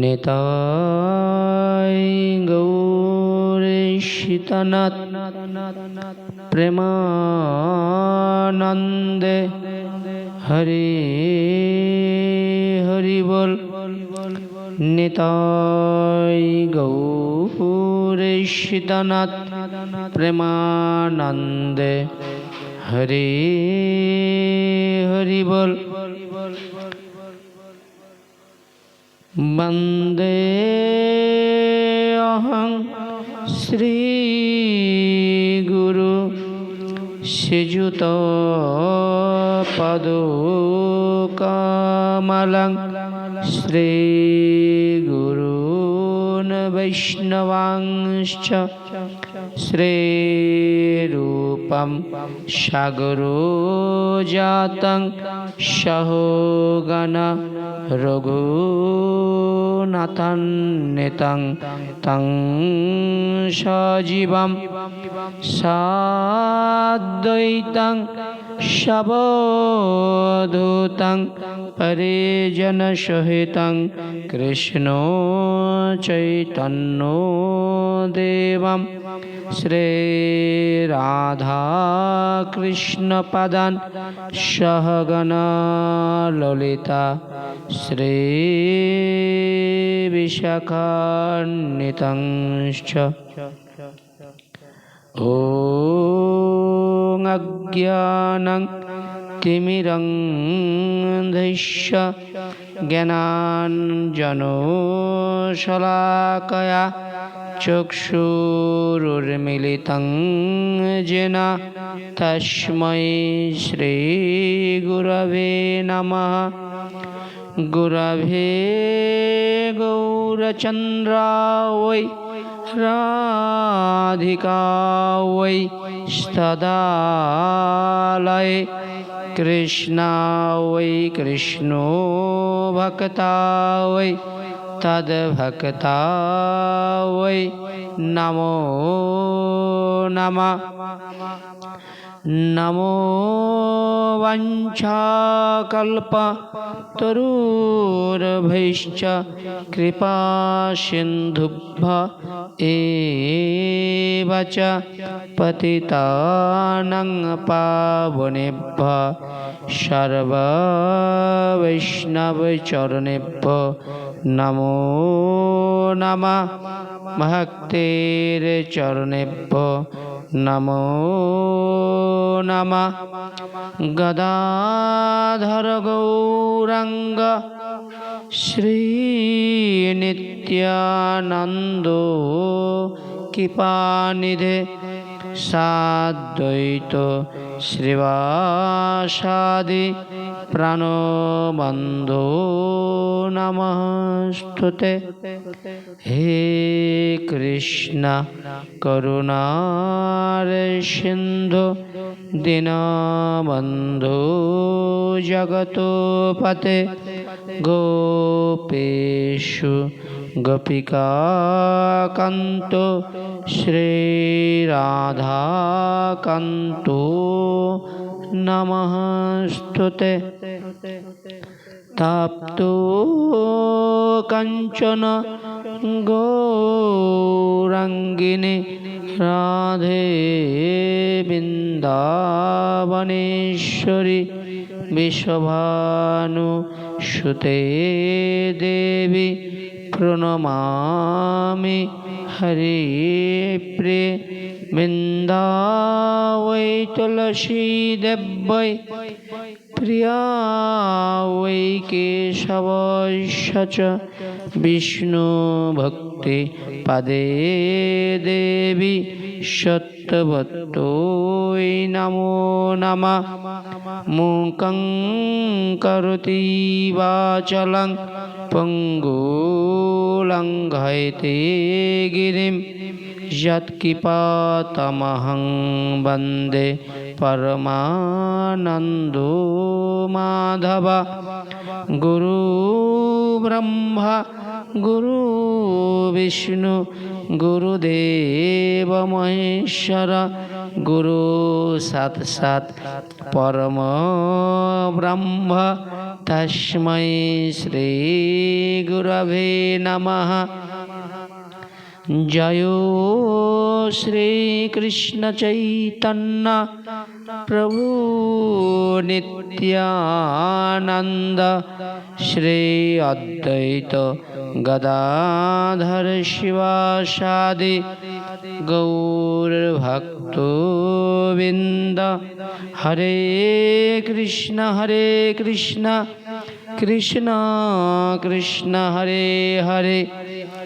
নিতাই গৌরীশীতনাথ প্রেমানন্দে হরি হরি বল। নিতাই গৌরীশীতনাথ প্রেমানন্দে হরে হরি বল। বন্দে অহং শ্রী গুরু সেজুত পদ কামালং শ্রী গুরুন বৈষ্ণবাংশ श्रीरूपं सागरो जातं सहोगण रघुनाथान्वितं तं सजीवं साद्वैतं शबोधूतं परिजनसहितं कृष्णो चैतन्यो देवं श्रीराधाकृष्णपदान् सहगना ललिता श्रीविशाखान्वितंश्च ॐ अज्ञानं तिमिरं धैष्य ज्ञानाञ्जनो शलाकया चक्षुरुर्मिलितं येन तस्मै श्रीगुरवे नमः गुरवे गौरचन्द्रावै राधिका वै स्तदालय कृष्णा वै कृष्णो भक्ता वै तद्भक्ता वै नमो नमः नमो वञ्चाकल्प तरुर्भैश्च कृपासिन्धुभ्य एव च पतितानं पावनेभ्य सर्ववैष्णवचरणेभ्यो नमो नमः भक्तेर्चरणेभ्यो नमो नमः गदाधर गौरङ्ग श्रीनित्यानन्दो कृपानिधे সাদ্বৈত শ্রীবাসাদি প্রাণবন্ধ নমস্তুতে। হে কৃষ্ণ করুণার সিন্ধু দীনবন্ধু জগৎপতে গোপেশু গোপিকাকান্ত শ্রীরাধাকান্ত নমস্তুতে। তাপ্তো কাঞ্চন গৌরাঙ্গিনী রাধে বৃন্দাবনেশ্বরী বিশ্বভানু সুতে দেবী প্রণমামি হরে প্রে বৃন্দাবৈ তুলসী দেবৈ প্রিয়াবৈ কেশবশ্য চ বিষ্ণু ভক্তি পদে দেবী সত্যবত নমো নমঃ মুকং করতি বাচলং পঙ্গু লঙ্ঘয়তে গিরিম যৎকৃপাতমহং বন্দে পরমানন্দ মাধব গুরু ব্রহ্মা গুরু বিষ্ণু গুরুদেব মহেশ্বর গুরু সাত সাত পরম ব্রহ্ম তস্মৈ শ্রীগুরভে নমঃ জয় শ্রীকৃষ্ণ চৈতন্য প্রভু নিত্যানন্দ শ্রী অদ্বৈত গদাধর শিবাসাদি গৌরভক্তবৃন্দ হরে কৃষ্ণ হরে কৃষ্ণ কৃষ্ণ কৃষ্ণ হরে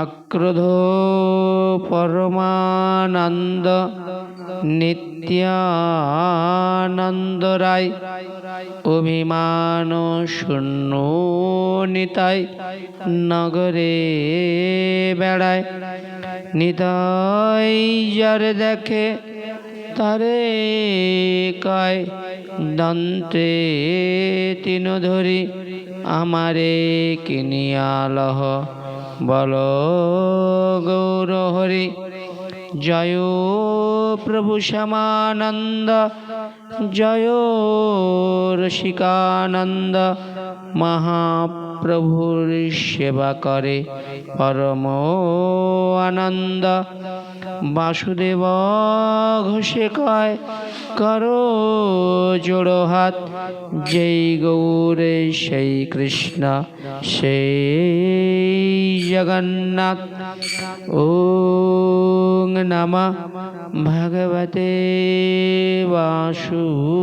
আক্রোধ পরমানন্দ নিত্যানন্দ রায় অভিমান শূন্য নিতাই নগরে বেড়ায়। নিতাই যার দেখে তারে কয়, দন্তে তিন ধরি আমারে কিনিয়ালহ বল গৌর হরি জয় প্রভু শ্যামানন্দ জয় রসিকানন্দ মহাপ্রভুর সেবা করে। পরম আনন্দ বাসুদেব ঘোষে কয়, করো জোড়ো হাত, যেই গৌরে সেই কৃষ্ণ, সেই জগন্নাথ। ও নম ভগবতে বাসুদেবায়।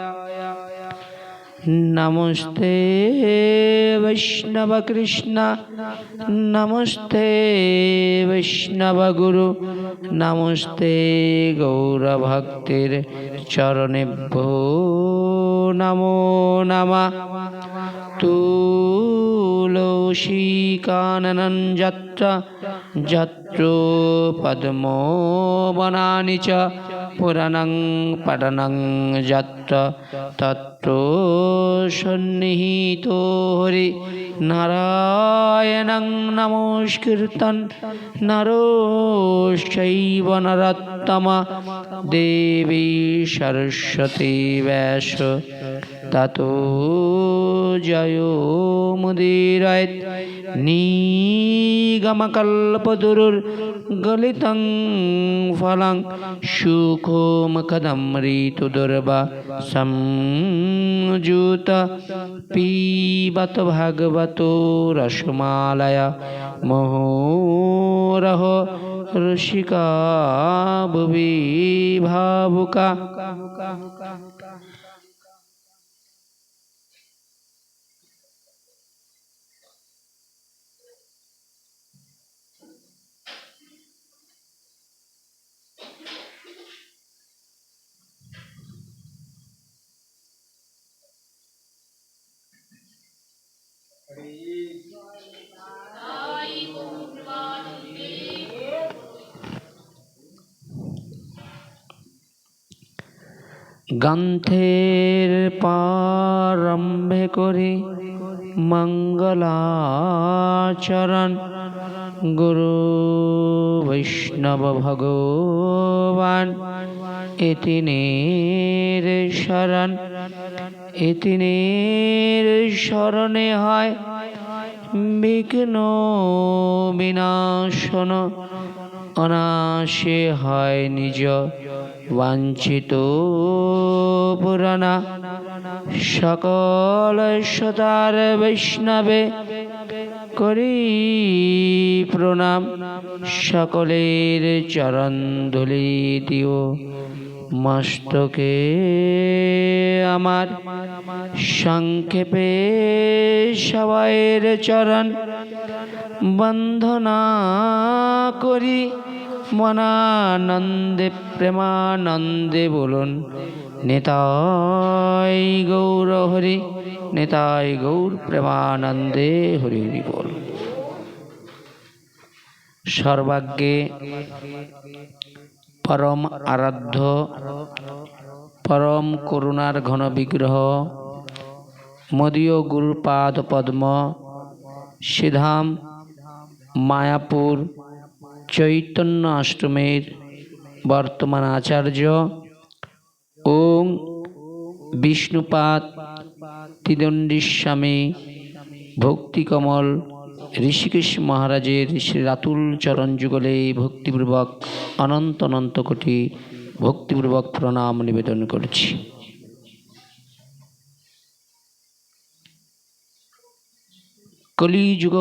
নমস্তে বৈষ্ণব কৃষ্ণ নমস্তে বৈষ্ণব গুরু নমস্তে গৌরভক্তির চরণেভ্যো নমো নমা। তু यत्र यत्र पद्मोवनानि च पुराणं पठनं यत्र तत्र सन्निहितो हरि नारायणं नमस्कृतं नरोश्चैव नरोत्तम देवी सरस्वती ততো জয় মুদির মুদিরায় নিগমকল্পদুর্গলিতং ফলং সুখোম সুখোমকদম ঋতুদুর্বা সংযুত পিবত ভগবত রসমালয় মোহরহ ঋষিকা ভুবি ভাবুকা। গ্রন্থের প্রারম্ভে করি মঙ্গলাচরণ। গুরু বৈষ্ণব ভগবান এতিনের শরণ এতিনের শরণে হয় বিঘ্ন বিনাশন। অনাশে হয় নিজ বাঞ্ছিত পুরাণা। সকল সতার বৈষ্ণবে করি প্রণাম। সকলের চরণ ধুলি দিও মস্তকে আমার সংক্ষেপে সবাইয়ের চরণ বন্ধনা করি। মনানন্দে, প্রেমানন্দে বলুন, নেতাই গৌর হরি, নেতাই গৌর প্রেমানন্দে হরি হরি বল। সর্বাগ্যে পরম আরাধ্য, পরম করুণার ঘন বিগ্রহ, মদীয় গুরুপাদ পদ্ম সিধাম মায়াপুর, চৈতন্য আশ্রমের বর্তমান আচার্য ওং বিষ্ণুপাদ, তিদণ্ডীস্বামী, ভক্তিকমল ঋষিকেশ মহারাজের রাতুল চরণ যুগলে ভক্তিপূর্বক অনন্ত অনন্ত কোটি ভক্তিপূর্বক প্রণাম নিবেদন করছি। কলিযুগ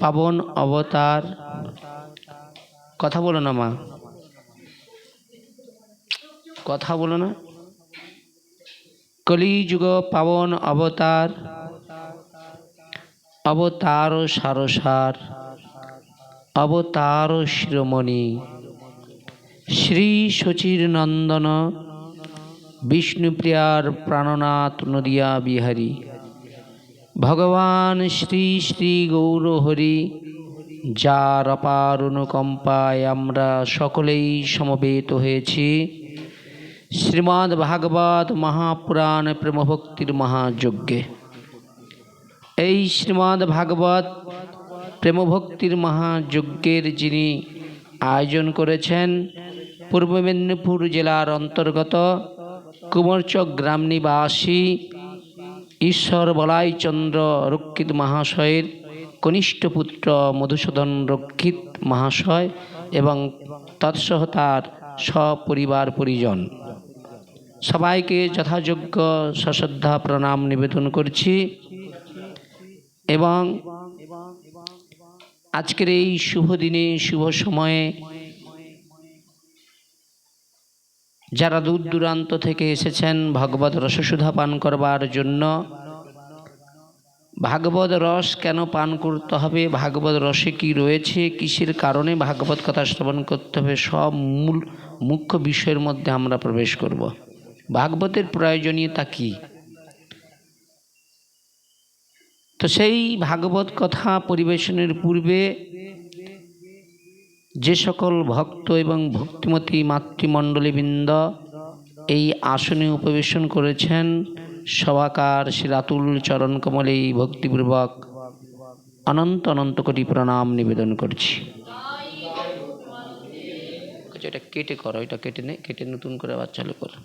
পাবন অবতার, কথা বলো না মা। কথা বলো না। কলিযুগ পাবন অবতার অবতার সারসার, অবতার শিরোমণি, শ্রী শচীর নন্দন বিষ্ণুপ্রিয়ার প্রাণনাথ নদিয়া বিহারী। ভগবান শ্রী শ্রী গৌরহরি, যার অপার অনুকম্পায় আমরা সকলেই সমবেত হয়েছি, শ্রীমদ্ ভাগবত মহাপুরাণ প্রেমভক্তির মহাযজ্ঞে। এই শ্রীমদ্ ভাগবত প্রেমভক্তির মহাযজ্ঞের যিনি আয়োজন করেছেন, পূর্ব মেদিনীপুর জেলার অন্তর্গত কুমরচক গ্রাম নিবাসী ঈশ্বর বলাইচন্দ্র রক্ষিত মহাশয়ের কনিষ্ঠ পুত্র মধুসূদন রক্ষিত মহাশয় এবং তৎসহ তার সপরিবার পরিজন। সবাইকে যথাযোগ্য সশ্রদ্ধা প্রণাম নিবেদন করছি। এবং আজকের এই শুভ দিনে, শুভ সময়ে যারা দূর দূরান্ত থেকে এসেছেন, ভাগবত রসসুধা পান করবার জন্য, ভাগবত রস কেন পান করতে হবে, ভাগবত রসে কি রয়েছে, কিসের কারণে ভাগবত কথা শ্রবণ করতে হবে, সব মূল, মুখ্য বিষয়ের মধ্যে আমরা প্রবেশ করব। ভাগবতের প্রয়োজনীয়তা কী? তো সেই ভাগবত কথা পরিবেশনের পূর্বে যে সকল ভক্ত এবং ভক্তিমতী মাতৃমণ্ডলীবৃন্দ এই আসনে উপবেশন করেছেন সবাকার শ্রী রাতুল চরণ কমলে ভক্তিপূর্বক অনন্ত অনন্ত কোটি প্রণাম নিবেদন করছি। আচ্ছা, এটা কেটে করো এটা কেটে নে কেটে নতুন করে আবার চালু করো।